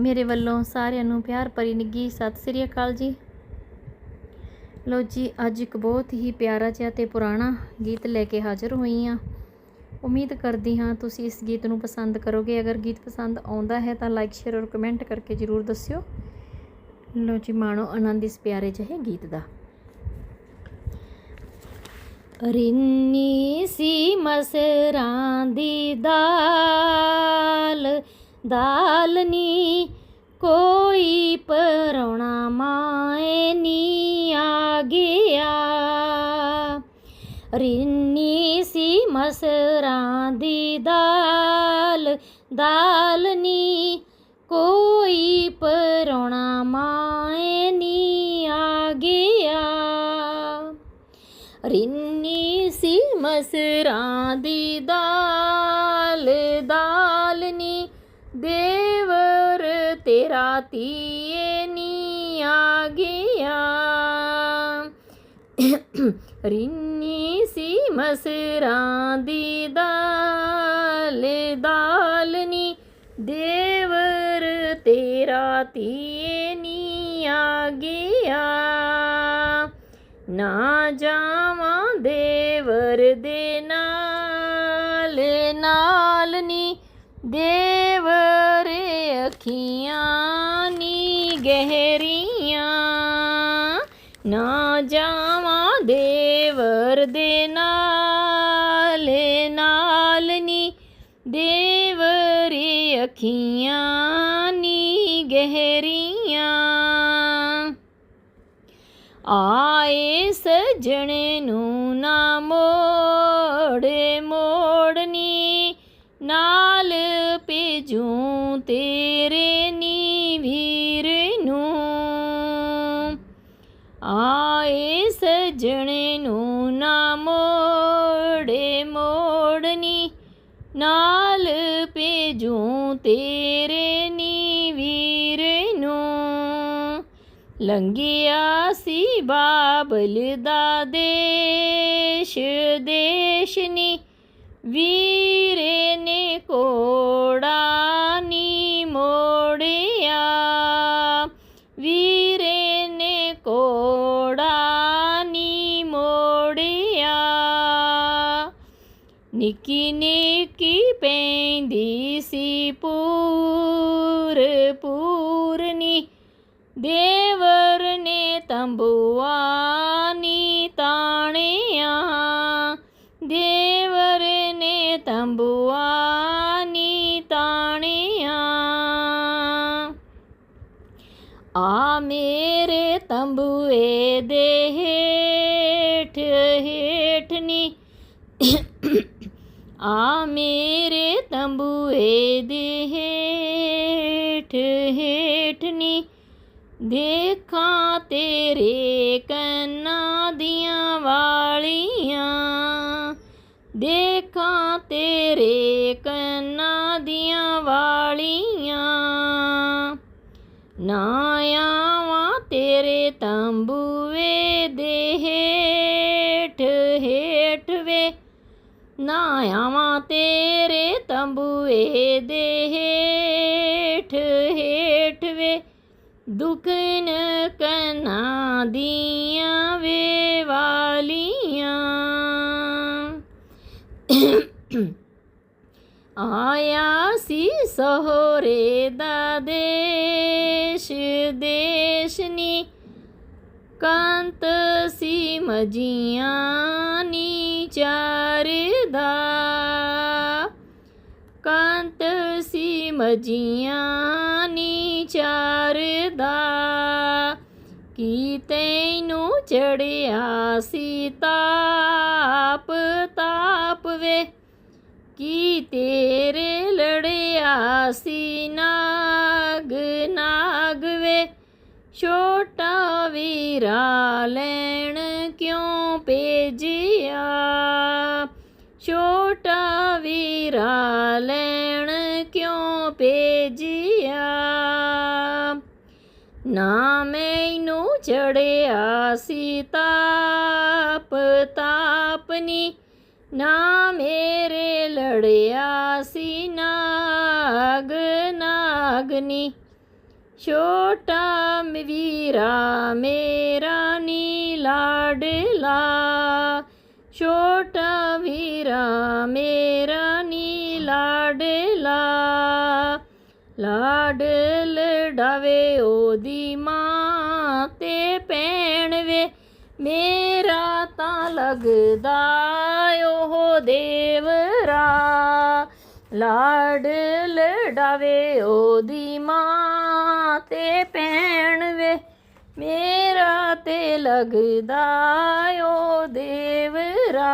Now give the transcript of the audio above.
ਮੇਰੇ ਵੱਲੋਂ ਸਾਰਿਆਂ ਨੂੰ ਪਿਆਰ ਭਰੀ ਨਿੱਘੀ ਸਤਿ ਸ੍ਰੀ ਅਕਾਲ ਜੀ। ਲੋ ਜੀ, ਅੱਜ ਇੱਕ ਬਹੁਤ ਹੀ ਪਿਆਰਾ ਜਿਹਾ ਤੇ ਪੁਰਾਣਾ ਗੀਤ ਲੈ ਕੇ ਹਾਜ਼ਰ ਹੋਈ ਹਾਂ। ਉਮੀਦ ਕਰਦੀ ਹਾਂ ਤੁਸੀਂ ਇਸ ਗੀਤ ਨੂੰ ਪਸੰਦ ਕਰੋਗੇ। ਅਗਰ ਗੀਤ ਪਸੰਦ ਆਉਂਦਾ ਹੈ ਤਾਂ ਲਾਈਕ ਸ਼ੇਅਰ ਔਰ ਕਮੈਂਟ ਕਰਕੇ ਜ਼ਰੂਰ ਦੱਸਿਓ। ਲੋ ਜੀ, ਮਾਣੋ ਆਨੰਦ ਇਸ ਪਿਆਰੇ ਜਿਹੇ ਗੀਤ ਦਾ। ਰਿੰਨੀ ਸੀ ਮਸਰਾਂ ਦੀ ਦਾਲ ਦਾਲ ਨੀ, ਕੋਈ ਪਰੌਣਾ ਮਾਏ ਨੀ ਆ ਗਿਆ। ਰਿੰਨੀ ਸੀ ਮਸਰਾਂ ਦੀ ਦਾਲ ਦਾਲ ਕੋਈ ਪਰੌਣਾ ਮਾਏ ਨੀ ਆ ਗਿਆ। ਰਿੰਨੀ ਸੀ ਮਸਰਾਂ ਦੀ ਦਾਲ ਦਾਲ ਦੇਵਰ, ਤੇਰਾ ਧੀਏ ਨੀ ਆ ਗਿਆ ਰਿੰਨੀ ਸੀ ਮਸਰਾਂ ਦੀ ਦਾਲ ਦਾਲ ਦੇਵਰ, ਤੇਰਾ ਧੀਏ ਨੀ ਆ ਗਿਆ ਨਾ ਜਾਵਾਂ ਦੇਵਰ ਦੇ ਨਾਲ ਨਾਲ ਨੀ। ਦੇਵਰ ਅੱਖੀਆਂ ਨੀ ਗਹਿਰੀਆਂ। ਨਾ ਜਾਵਾਂ ਦੇਵਰ ਦੇ ਨਾਲ ਨਾਲ ਨੀ ਦੇਵਰ ਅੱਖੀਆਂ ਨੀ ਗਹਿਰੀਆਂ। ਆਏ ਸਜਣੇ ਨੂੰ ਨਾ ਮੋੜੇ ਮੋੜਨੀ ਨਾਲ ਭੇਜੂੰ ਤੇਰੇ ਨੀ ਵੀਰ ਨੂੰ ਆਏ ਸਜਣੇ ਨੂੰ ਨਾ ਮੋੜੇ, ਮੋੜਨੀ ਨਾਲ ਭੇਜੂੰ ਤੇਰੇ ਨੀ ਵੀਰ ਨੂੰ। ਲੰਗਿਆ ਸੀ ਬਾਬਲ ਦਾ ਦੇਸ਼ ਦੇਸ਼ਨੀ ਵੀਰੇ ਨੇ ਕੋੜਾ ਨਿੱਕੀ ਨਿੱਕੀ ਪੈਂਦੀ ਸੀ ਪੂਰ ਪੂਰਨੀ ਦੇਵਰ ਨੇ ਤੰਬੂਆ ਨੀ ਤਾਣਿਆ ਦੇਵਰ ਨੇ ਤੰਬੂਆ ਨੀ ਤਾਣਿਆ ਆ ਮੇਰੇ ਤੰਬੂਏ ਦੇ ਹੇਠ ਹੇਠ ਨੀ ਆ ਮੇਰੇ ਤੰਬੂਏ ਦੇ ਹੇਠ ਹੇਠ ਦੇਖਾਂ ਤੇਰੇ ਕੰਨਾਂ ਦੀਆਂ ਵਾਲੀਆਂ। ਦੇਖਾਂ ਤੇਰੇ ਕੰਨਾਂ ਦੀਆਂ ਵਾਲੀਆਂ। ਨਾ ਆਵਾਂ ਤੇਰੇ ਤੰਬੂਏ ਦੇ ਨਾ ਆਵਾਂ ਤੇਰੇ ਤੰਬੂਏ ਦੇ ਹੇਠ ਹੇਠ ਵੇ ਦੁਖਨ ਕਨਾ ਦੀਆਂ ਵੇ ਵਾਲੀਆਂ ਆਇਆ ਸੀ ਸਹੋਰੇ ਦਾ ਦੇਸ਼ ਦੇਸ਼ ਨੀ ਕੰਤ ਸੀ ਮਜੀਆਂ ਨੀ ਚਾਰਦਾ। ਕੰਤ ਸੀ ਮਜੀਆਂ ਨੀ ਚਾਰਦਾ। ਕੀ ਤੈਨੂੰ ਚੜਿਆ ਸੀ ਤਾਪ ਤਾਪ ਵੇ? ਕੀ ਤੇਰੇ ਲੜਿਆ ਸੀ ਨਾਗ ਨਾਗ ਵੇ? ਛੋਟਾ ਵੀਰਾ ਲੈਣ ਕਿਉਂ ਭੇਜਿਆ? ਛੋਟਾ ਵੀਰਾ ਲੈਣ ਕਿਉਂ ਭੇਜਿਆ? ਨਾ ਮੈਨੂੰ ਚੜਿਆ ਸੀ ਤਾਪ ਤਾਪਨੀ ਨਾ। ਮੇਰੇ ਲੜਿਆ ਸੀ ਨਾਗ ਨਾਗਨੀ ਛੋਟਾ ਵੀਰਾ ਮੇਰਾ ਨੀ ਲਾਡਲਾ। ਛੋਟਾ ਵੀਰਾ ਮੇਰਾ ਨੀ ਲਾਡਲਾ। ਲਾਡ ਲਡਾਵੇ ਉਹਦੀ ਮਾਂ ਤੇ ਭੈਣ ਵੇ। ਮੇਰਾ ਤਾਂ ਲੱਗਦਾ ਉਹ ਦੇਵਰਾ ਲਾਡ ਲਡਾਵੇ ਉਹਦੀ ਮਾਂ ਤੇ ਭੈਣ ਵੇ। ਮੇਰਾ ਤੇ ਲੱਗਦਾ ਉਹ ਦੇਵਰਾ।